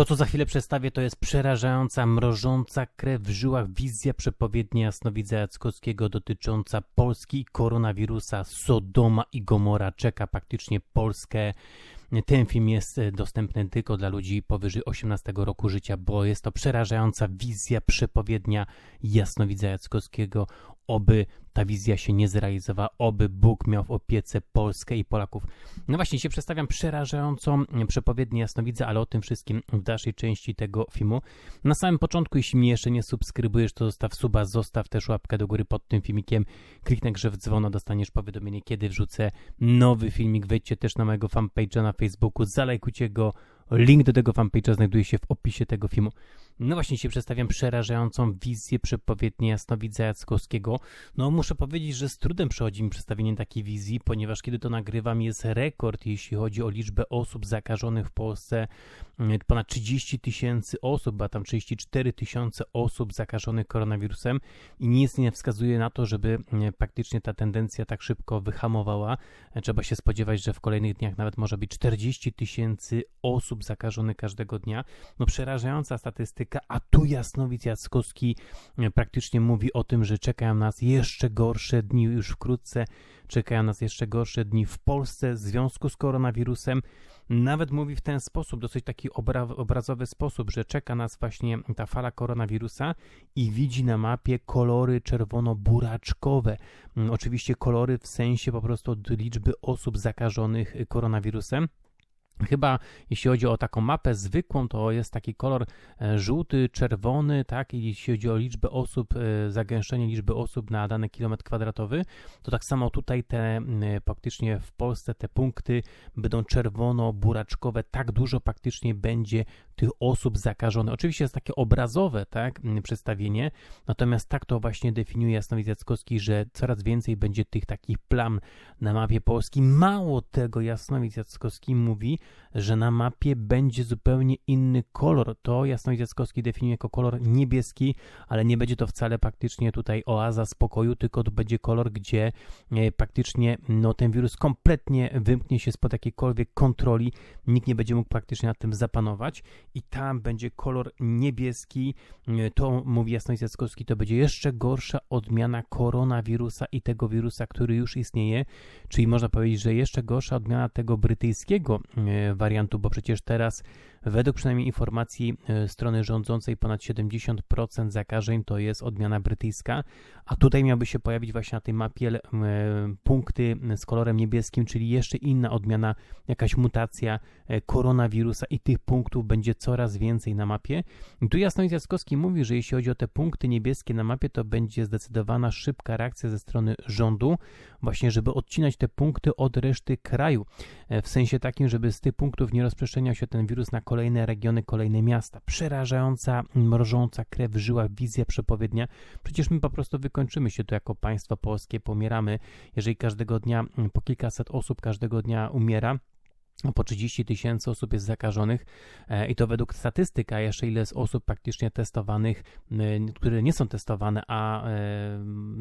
To, co za chwilę przedstawię, to jest przerażająca, mrożąca krew w żyłach wizja przepowiednia jasnowidza Jackowskiego dotycząca Polski i koronawirusa. Sodoma i Gomora czeka praktycznie Polskę. Ten film jest e, dostępny tylko dla ludzi powyżej 18 roku życia, bo jest to przerażająca wizja przepowiednia jasnowidza Jackowskiego. Oby ta wizja się nie zrealizowała, oby Bóg miał w opiece Polskę i Polaków. No właśnie, dzisiaj przedstawiam przerażającą przepowiednię jasnowidza, ale o tym wszystkim w dalszej części tego filmu. Na samym początku, jeśli mnie jeszcze nie subskrybujesz, to zostaw suba, zostaw też łapkę do góry pod tym filmikiem, kliknij grze w dzwono, dostaniesz powiadomienie, kiedy wrzucę nowy filmik. Wejdźcie też na mojego fanpage'a na Facebooku, zalajkujcie go, Link do tego fanpage'a znajduje się w opisie tego filmu. No właśnie dzisiaj przedstawiam przerażającą wizję przepowiedni jasnowidza Jackowskiego. No muszę powiedzieć, że z trudem przechodzi mi przedstawienie takiej wizji, ponieważ kiedy to nagrywam jest rekord, jeśli chodzi o liczbę osób zakażonych w Polsce. Mm, ponad 30 tysięcy osób, a tam 34 tysiące osób zakażonych koronawirusem i nic nie wskazuje na to, żeby mm, praktycznie ta tendencja tak szybko wyhamowała. Trzeba się spodziewać, że w kolejnych dniach nawet może być 40 tysięcy osób zakażonych każdego dnia. No przerażająca statystyka, a tu Jasnowic Jackowski e, praktycznie mówi o tym, że czekają nas jeszcze gorsze dni już wkrótce, czekają nas jeszcze gorsze dni w Polsce w związku z koronawirusem. Nawet mówi w ten sposób, dosyć taki obra obrazowy sposób, że czeka nas właśnie ta fala koronawirusa i widzi na mapie kolory czerwono-buraczkowe. Mm, oczywiście kolory w sensie po prostu liczby osób zakażonych koronawirusem. Chyba jeśli chodzi o taką mapę zwykłą, to jest taki kolor e, żółty, czerwony, tak? I jeśli chodzi o liczbę osób, e, zagęszczenie liczby osób na dany kilometr kwadratowy, to tak samo tutaj te praktycznie w Polsce te punkty będą czerwono-buraczkowe. Tak dużo praktycznie będzie tych osób zakażonych. Oczywiście jest takie obrazowe, tak? Przedstawienie, natomiast tak to właśnie definiuje Jasnowic Jackowski, że coraz więcej będzie tych takich plam na mapie Polski. Mało tego Jasnowic Jackowski mówi, że na mapie będzie zupełnie inny kolor. To Jasnowic Jackowski definiuje jako kolor niebieski, ale nie będzie to wcale praktycznie tutaj oaza spokoju, tylko to będzie kolor, gdzie e, praktycznie no, ten wirus kompletnie wymknie się spod jakiejkolwiek kontroli, nikt nie będzie mógł praktycznie nad tym zapanować i tam będzie kolor niebieski. E, to mówi Jasnowic Jackowski, to będzie jeszcze gorsza odmiana koronawirusa i tego wirusa, który już istnieje, czyli można powiedzieć, że jeszcze gorsza odmiana tego brytyjskiego e, wariantu, bo przecież teraz Według przynajmniej informacji e, strony rządzącej ponad 70% zakażeń to jest odmiana brytyjska, a tutaj miałby się pojawić właśnie na tej mapie e, punkty z kolorem niebieskim, czyli jeszcze inna odmiana, jakaś mutacja e, koronawirusa i tych punktów będzie coraz więcej na mapie. I tu Jasnowic Jackowski mówi, że jeśli chodzi o te punkty niebieskie na mapie, to będzie zdecydowana szybka reakcja ze strony rządu, właśnie żeby odcinać te punkty od reszty kraju, w sensie takim, żeby z tych punktów nie rozprzestrzeniał się ten wirus na kolejne regiony, kolejne miasta. Przerażająca, mrożąca krew w żyłach wizja przepowiednia. Przecież my po prostu wykończymy się tu jako państwo polskie, pomieramy. Jeżeli każdego dnia po kilkaset osób każdego dnia umiera, po 30 tysięcy osób jest zakażonych e, i to według statystyk, a jeszcze ile jest osób praktycznie testowanych, które nie są testowane, a e,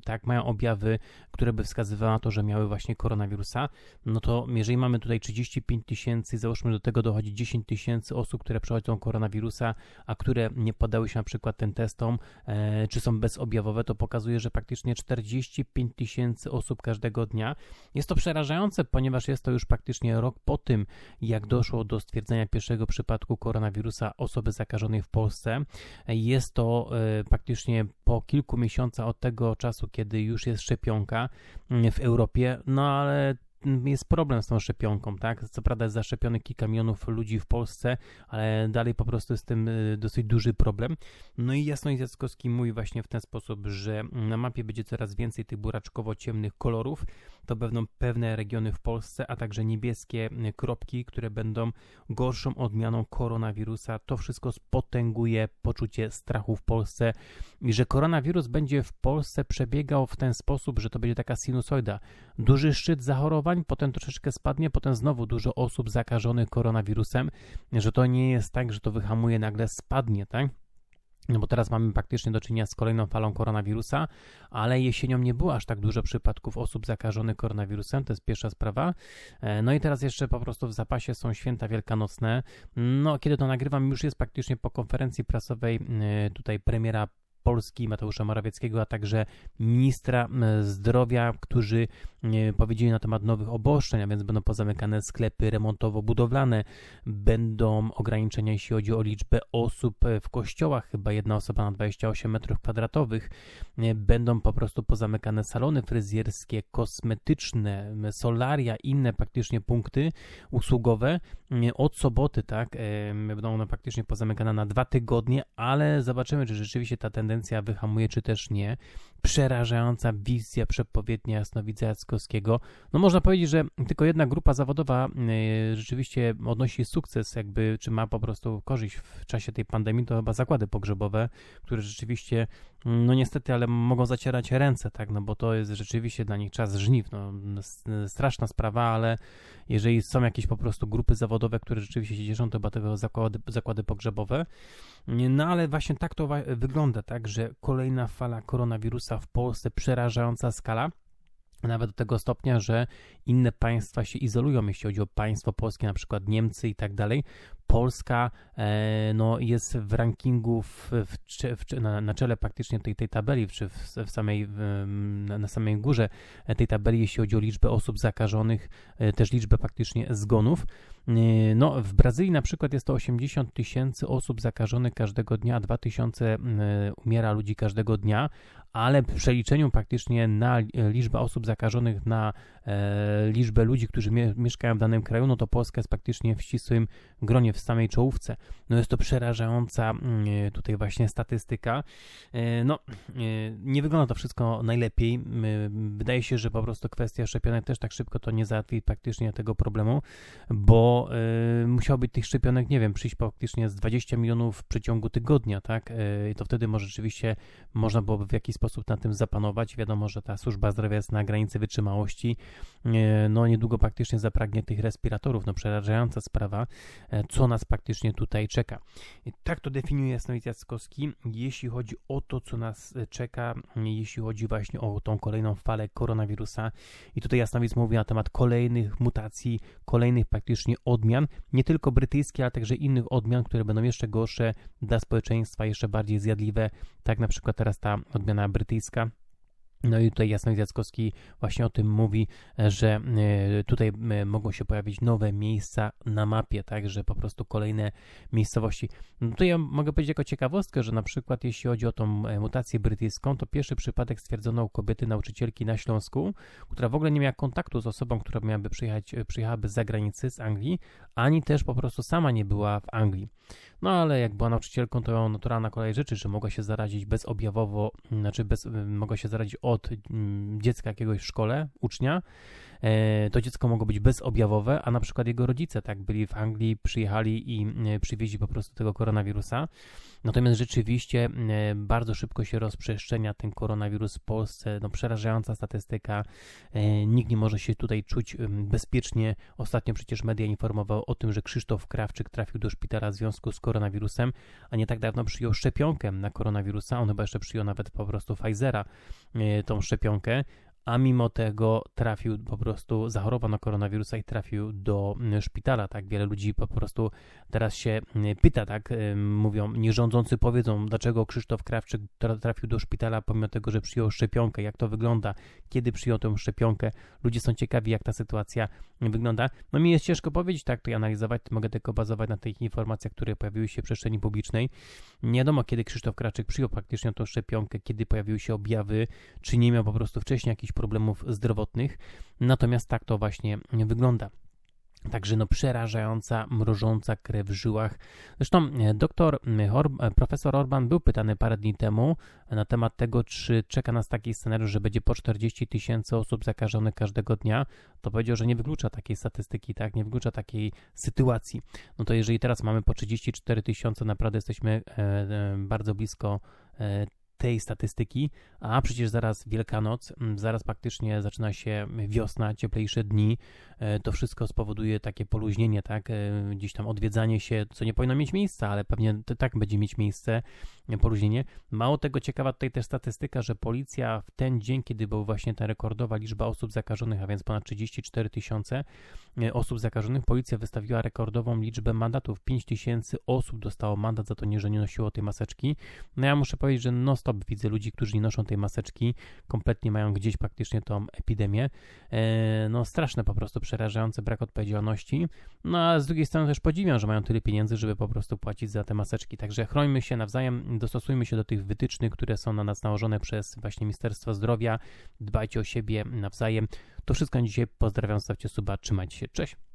tak mają objawy, które by wskazywały na to, że miały właśnie koronawirusa, no to jeżeli mamy tutaj 35 tysięcy, załóżmy do tego dochodzi 10 tysięcy osób, które przechodzą koronawirusa, a które nie podały się na przykład tym testom, e, czy są bezobjawowe, to pokazuje, że praktycznie 45 tysięcy osób każdego dnia. Jest to przerażające, ponieważ jest to już praktycznie rok po tym, jak doszło do stwierdzenia pierwszego przypadku koronawirusa osoby zakażonej w Polsce. Jest to e, praktycznie po kilku miesiącach od tego czasu, kiedy już jest szczepionka mm, w Europie, no ale jest problem z tą szczepionką, tak? Co prawda jest zaszczepiony kilka milionów ludzi w Polsce, ale dalej po prostu jest tym y, dosyć duży problem. No i Jasność Jackowski mówi właśnie w ten sposób, że na mapie będzie coraz więcej tych buraczkowo-ciemnych kolorów. To będą pewne regiony w Polsce, a także niebieskie y, kropki, które będą gorszą odmianą koronawirusa. To wszystko spotęguje poczucie strachu w Polsce i że koronawirus będzie w Polsce przebiegał w ten sposób, że to będzie taka sinusoida. Duży szczyt zachorowań, potem troszeczkę spadnie, potem znowu dużo osób zakażonych koronawirusem, że to nie jest tak, że to wyhamuje, nagle spadnie, tak? No bo teraz mamy praktycznie do czynienia z kolejną falą koronawirusa, ale jesienią nie było aż tak dużo przypadków osób zakażonych koronawirusem, to jest pierwsza sprawa. E, no i teraz jeszcze po prostu w zapasie są święta wielkanocne. No, kiedy to nagrywam, już jest praktycznie po konferencji prasowej e, tutaj premiera Polski Mateusza Morawieckiego, a także ministra zdrowia, którzy powiedzieli na temat nowych obostrzeń, a więc będą pozamykane sklepy remontowo-budowlane, będą ograniczenia jeśli chodzi o liczbę osób e, w kościołach, chyba jedna osoba na 28 metrów kwadratowych, będą po prostu pozamykane salony fryzjerskie, kosmetyczne, solaria, inne praktycznie punkty usługowe. Od soboty, tak, będą one praktycznie pozamykane na dwa tygodnie, ale zobaczymy, czy rzeczywiście ta tendencja wyhamuje, czy też nie przerażająca wizja przepowiednia jasnowidza Jackowskiego. No można powiedzieć, że tylko jedna grupa zawodowa y, rzeczywiście odnosi sukces, jakby, czy ma po prostu korzyść w czasie tej pandemii, to chyba zakłady pogrzebowe, które rzeczywiście, no niestety, ale mogą zacierać ręce, tak, no bo to jest rzeczywiście dla nich czas żniw, no straszna sprawa, ale jeżeli są jakieś po prostu grupy zawodowe, które rzeczywiście się cieszą, to chyba tego zakłady, zakłady pogrzebowe. No ale właśnie tak to wygląda, tak, że kolejna fala koronawirusa w Polsce, przerażająca skala. Nawet do tego stopnia, że inne państwa się izolują, jeśli chodzi o państwo polskie, na przykład Niemcy i tak dalej. Polska e, no, jest w rankingu w, w, w, na, na, czele praktycznie tej, tej tabeli, czy w, samej, na, samej górze tej tabeli, jeśli chodzi o liczbę osób zakażonych, e, też liczbę praktycznie zgonów. E, no, w Brazylii na przykład jest to 80 tysięcy osób zakażonych każdego dnia, 2 tysiące umiera ludzi każdego dnia, ale w przeliczeniu praktycznie na liczbę osób zakażonych na e, liczbę ludzi, którzy mie mieszkają w danym kraju, no to Polska jest praktycznie w ścisłym gronie, w samej czołówce. No jest to przerażająca mm, e, tutaj właśnie statystyka. E, no, nie wygląda to wszystko najlepiej. Wydaje się, że po prostu kwestia szczepionek też tak szybko to nie załatwi praktycznie tego problemu, bo musiało być tych szczepionek, nie wiem, przyjść praktycznie z 20 milionów w przeciągu tygodnia, tak? I to wtedy może rzeczywiście można byłoby w jakiś sposób na tym zapanować. Wiadomo, że ta służba zdrowia jest na granicy wytrzymałości. No niedługo praktycznie zapragnie tych respiratorów. No przerażająca sprawa, co nas praktycznie tutaj czeka. Tak to definiuje Jasnowic Jackowski, jeśli chodzi o to, co nas czeka, jeśli chodzi właśnie o tą kolejną falę koronawirusa. I tutaj Jasnowic mówi na temat kolejnych mutacji, kolejnych praktycznie odmian, nie tylko brytyjskich, ale także innych odmian, które będą jeszcze gorsze dla społeczeństwa, jeszcze bardziej zjadliwe, tak na przykład teraz ta odmiana brytyjska no i tutaj Jasnowic Jackowski właśnie o tym mówi, że e, tutaj e, mogą się pojawić nowe miejsca na mapie, tak, że po prostu kolejne miejscowości. No tutaj ja mogę powiedzieć jako ciekawostkę, że na przykład jeśli chodzi o tą e, mutację brytyjską, to pierwszy przypadek stwierdzono u kobiety nauczycielki na Śląsku, która w ogóle nie miała kontaktu z osobą, która miałaby przyjechać, przyjechałaby z zagranicy, z Anglii, ani też po prostu sama nie była w Anglii. No ale jak była nauczycielką, to naturalna kolej rzeczy, że mogła się zarazić bezobjawowo, znaczy bez, mogła się zarazić od mm, dziecka jakiegoś w szkole, ucznia, to dziecko mogło być bezobjawowe, a na przykład jego rodzice tak byli w Anglii, przyjechali i e, przywieźli po prostu tego koronawirusa. Natomiast rzeczywiście e, bardzo szybko się rozprzestrzenia ten koronawirus w Polsce. No, przerażająca statystyka. Nikt nie może się tutaj czuć bezpiecznie. Ostatnio przecież media informowały o tym, że Krzysztof Krawczyk trafił do szpitala w związku z koronawirusem, a nie tak dawno przyjął szczepionkę na koronawirusa. On chyba jeszcze przyjął nawet po prostu Pfizera, tą szczepionkę a mimo tego trafił po prostu, zachorował na koronawirusa i trafił do mm, szpitala, tak, wiele ludzi po prostu teraz się mm, pyta, tak, mówią, nierządzący powiedzą, dlaczego Krzysztof Krawczyk trafił do szpitala pomimo tego, że przyjął szczepionkę, jak to wygląda, kiedy przyjął tę szczepionkę, ludzie są ciekawi, jak ta sytuacja wygląda, no mi jest ciężko powiedzieć, tak, to i analizować, mogę tylko bazować na tych informacjach, które pojawiły się w przestrzeni publicznej, nie wiadomo, kiedy Krzysztof Krawczyk przyjął praktycznie tę szczepionkę, kiedy pojawiły się objawy, czy nie miał po prostu wcześniej jakichś problemów zdrowotnych. Natomiast tak to właśnie wygląda. Także no przerażająca, mrożąca krew w żyłach. Zresztą e, doktor, e, profesor Orban był pytany parę dni temu na temat tego, czy czeka nas taki scenariusz, że będzie po 40 tysięcy osób zakażonych każdego dnia. To powiedział, że nie wyklucza takiej statystyki, tak, nie wyklucza takiej sytuacji. No to jeżeli teraz mamy po 34 tysiące, naprawdę jesteśmy e, bardzo blisko tej statystyki, a przecież zaraz Wielkanoc, m, zaraz praktycznie zaczyna się wiosna, cieplejsze dni, e, to wszystko spowoduje takie poluźnienie, tak, e, gdzieś tam odwiedzanie się, co nie powinno mieć miejsca, ale pewnie tak będzie mieć miejsce, e, poluźnienie. Mało tego, ciekawa tutaj też statystyka, że policja w ten dzień, kiedy był właśnie ta rekordowa liczba osób zakażonych, a więc ponad 34 tysiące osób zakażonych, policja wystawiła rekordową liczbę mandatów. 5 tysięcy osób dostało mandat za to, nie, że nie nosiło tej maseczki. No ja muszę powiedzieć, że non widzę ludzi, którzy nie noszą tej maseczki, kompletnie mają gdzieś praktycznie tą epidemię. E, no straszne po prostu, przerażający brak odpowiedzialności. No a z drugiej strony też podziwiam, że mają tyle pieniędzy, żeby po prostu płacić za te maseczki. Także chrońmy się nawzajem, dostosujmy się do tych wytycznych, które są na nas nałożone przez właśnie Ministerstwo Zdrowia. Dbajcie o siebie nawzajem. To wszystko na dzisiaj. Pozdrawiam, stawcie suba, trzymajcie się. Cześć!